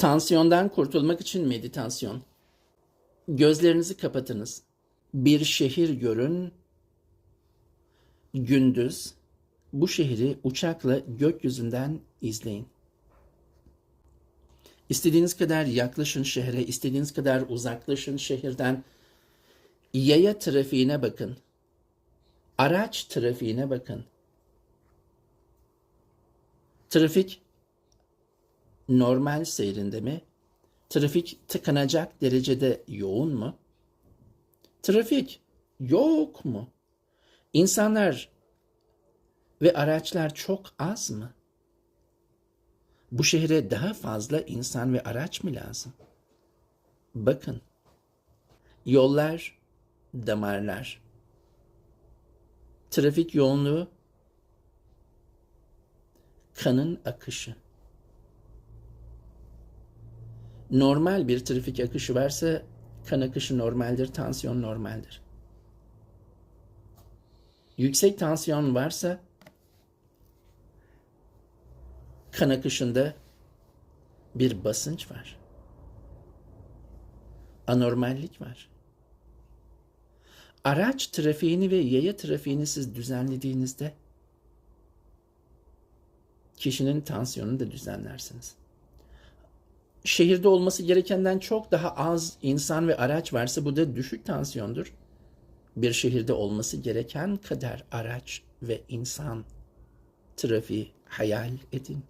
Tansiyondan kurtulmak için meditasyon. Gözlerinizi kapatınız. Bir şehir görün. Gündüz bu şehri uçakla gökyüzünden izleyin. İstediğiniz kadar yaklaşın şehre, istediğiniz kadar uzaklaşın şehirden. Yaya trafiğine bakın. Araç trafiğine bakın. Trafik normal seyrinde mi? Trafik tıkanacak derecede yoğun mu? Trafik yok mu? İnsanlar ve araçlar çok az mı? Bu şehre daha fazla insan ve araç mı lazım? Bakın. Yollar, damarlar. Trafik yoğunluğu, kanın akışı. Normal bir trafik akışı varsa kan akışı normaldir, tansiyon normaldir. Yüksek tansiyon varsa kan akışında bir basınç var. Anormallik var. Araç trafiğini ve yaya trafiğini siz düzenlediğinizde kişinin tansiyonunu da düzenlersiniz. Şehirde olması gerekenden çok daha az insan ve araç varsa bu da düşük tansiyondur. Bir şehirde olması gereken kadar araç ve insan trafiği hayal edin.